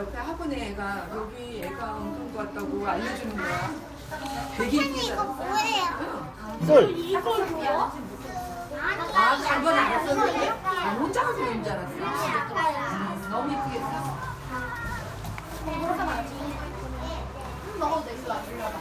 학원에 애가 여기 애가 엉뚱 것 같다고 알려주는 거야. 되게 자랐어. 뭐예요? 뭐야? 아, 잘건 알았었는데? 아, 혼자 가서 그런 줄 알았어. 음, 너무 이쁘게 했어. 먹어도 안 올라가.